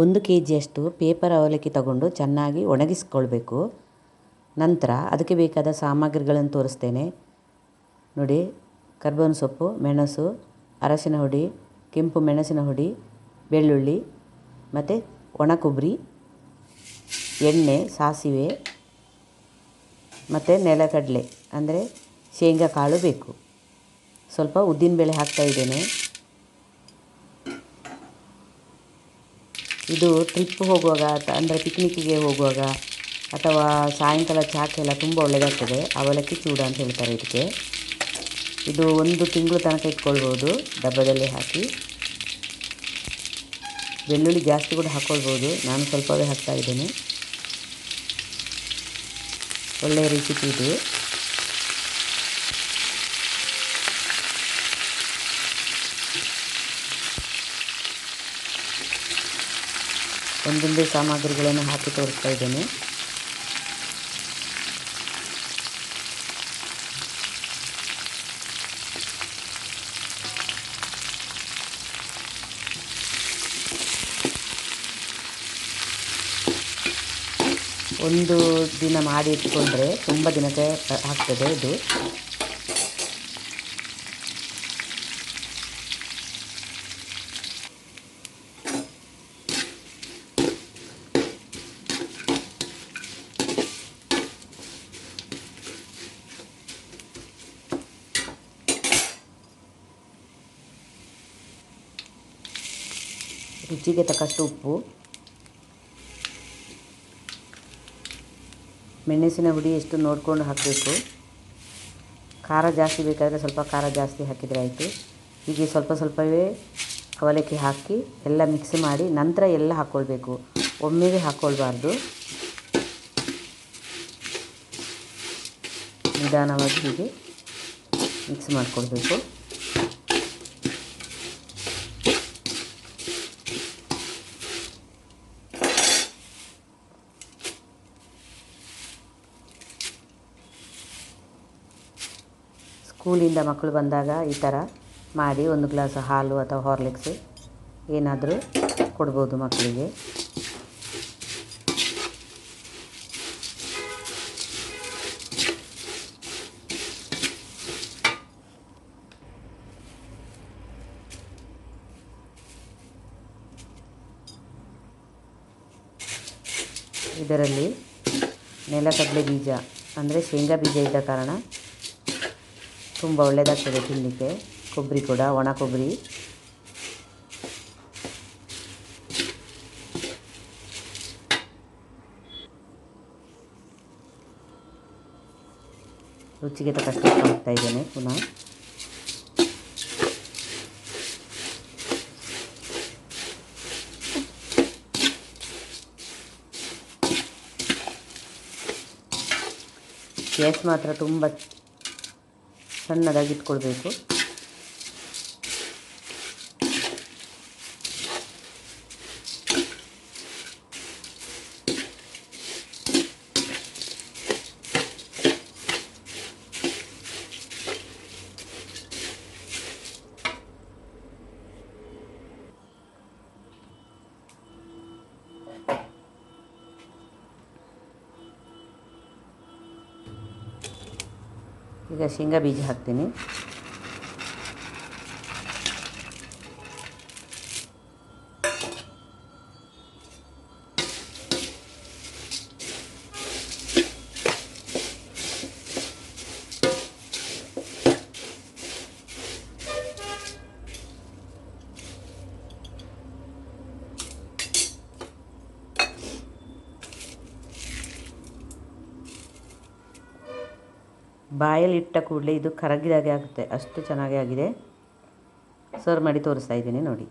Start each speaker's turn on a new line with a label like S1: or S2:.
S1: ಒಂದು ಕೆ ಜಿಯಷ್ಟು ಪೇಪರ್ ಅವಲಕ್ಕಿ ತಗೊಂಡು ಚೆನ್ನಾಗಿ ಒಣಗಿಸ್ಕೊಳ್ಬೇಕು. ನಂತರ ಅದಕ್ಕೆ ಬೇಕಾದ ಸಾಮಗ್ರಿಗಳನ್ನು ತೋರಿಸ್ತೇನೆ. ನೋಡಿ ಕರ್ಬೇವಿನ ಸೊಪ್ಪು, ಮೆಣಸು, ಅರಶಿನ ಹುಡಿ, ಕೆಂಪು ಮೆಣಸಿನ ಹುಡಿ, ಬೆಳ್ಳುಳ್ಳಿ, ಮತ್ತು ಒಣ ಕೊಬ್ಬರಿ ಎಣ್ಣೆ, ಸಾಸಿವೆ, ಮತ್ತು ನೆಲಗಡಲೆ, ಅಂದರೆ ಶೇಂಗಾ ಕಾಳು ಬೇಕು. ಸ್ವಲ್ಪ ಉದ್ದಿನಬೇಳೆ ಹಾಕ್ತಾಯಿದ್ದೇನೆ ಇದು ಟ್ರಿಪ್ ಹೋಗುವಾಗ ಅಂದರೆ ಪಿಕ್ನಿಕ್ಕಿಗೆ ಹೋಗುವಾಗ ಅಥವಾ ಸಾಯಂಕಾಲ ಚಾಕೆಲ್ಲ ತುಂಬ ಒಳ್ಳೆಯದಾಗ್ತದೆ ಅವಲಕ್ಕಿ ಚೂಡ ಅಂತ ಹೇಳ್ತಾರೆ ಇದಕ್ಕೆ. ಇದು ಒಂದು ತಿಂಗಳು ತನಕ ಇಟ್ಕೊಳ್ಬೋದು, ಡಬ್ಬದಲ್ಲಿ ಹಾಕಿ. ಬೆಳ್ಳುಳ್ಳಿ ಜಾಸ್ತಿ ಕೂಡ ಹಾಕ್ಕೊಳ್ಬೋದು ನಾನು ಸ್ವಲ್ಪವೇ ಹಾಕ್ತಾ ಇದ್ದೇನೆ. ಒಳ್ಳೆಯ ರೆಸಿಪಿ ಇದು. ಒಂದೊಂದೇ ಸಾಮಗ್ರಿಗಳನ್ನು ಹಾಕಿ ತೋರಿಸ್ತಾ ಇದ್ದೇನೆ. ಒಂದು ದಿನ ಮಾಡಿ ಇಟ್ಕೊಂಡ್ರೆ ತುಂಬ ದಿನಕ್ಕೆ ಆಗ್ತದೆ ಇದು. ರುಚಿಗೆ ತಕ್ಕಷ್ಟು ಉಪ್ಪು. ಮೆಣಸಿನ ಹುಡಿ ಎಷ್ಟು ನೋಡಿಕೊಂಡು ಹಾಕಬೇಕು. ಖಾರ ಜಾಸ್ತಿ ಬೇಕಾದರೆ ಸ್ವಲ್ಪ ಖಾರ ಜಾಸ್ತಿ ಹಾಕಿದರೆ ಆಯಿತು. ಹೀಗೆ ಸ್ವಲ್ಪ ಸ್ವಲ್ಪವೇ ಅವಲಕ್ಕಿ ಹಾಕಿ ಎಲ್ಲ ಮಿಕ್ಸ್ ಮಾಡಿ ನಂತರ ಎಲ್ಲ ಹಾಕ್ಕೊಳ್ಬೇಕು ಒಮ್ಮೆಗೆ ಹಾಕ್ಕೊಳ್ಬಾರ್ದು ನಿಧಾನವಾಗಿ ಹೀಗೆ ಮಿಕ್ಸ್ ಮಾಡಿಕೊಳ್ಬೇಕು. ಸ್ಕೂಲಿಂದ ಮಕ್ಕಳು ಬಂದಾಗ ಈ ಥರ ಮಾಡಿ ಒಂದು ಗ್ಲಾಸ್ ಹಾಲು ಅಥವಾ ಹಾರ್ಲಿಕ್ಸ್ ಏನಾದರೂ ಕೊಡ್ಬೋದು ಮಕ್ಕಳಿಗೆ. ಇದರಲ್ಲಿ ನೆಲಕಡಲೆ ಬೀಜ, ಅಂದರೆ ಶೇಂಗಾ ಬೀಜ ಇದ್ದ ಕಾರಣ ತುಂಬ ಒಳ್ಳೆಯದಾಗ್ತದೆ ತಿನ್ನಲಿಕ್ಕೆ. ಕೊಬ್ಬರಿ ಕೂಡ, ಒಣ ಕೊಬ್ಬರಿ. ರುಚಿಗೆ ತಕ್ಕಷ್ಟು ಹಾಕ್ತಾ ಇದ್ದೇನೆ ಪುನಃ. ಗ್ಯಾಸ್ ಮಾತ್ರ ತುಂಬ ಸಣ್ಣದಾಗಿ ಇಟ್ಕೊಳ್ಬೇಕು. ಈಗ ಶೇಂಗಾ ಬೀಜ ಹಾಕ್ತೀನಿ. ಬಾಯಲ್ಲಿ ಇಟ್ಟ ಕೂಡಲೇ ಇದು ಕರಗಿದಾಗೆ ಆಗುತ್ತೆ. ಅಷ್ಟು ಚೆನ್ನಾಗಿ ಆಗಿದೆ. ಸರ್ವ್ ಮಾಡಿ ತೋರಿಸ್ತಾ ಇದ್ದೀನಿ ನೋಡಿ.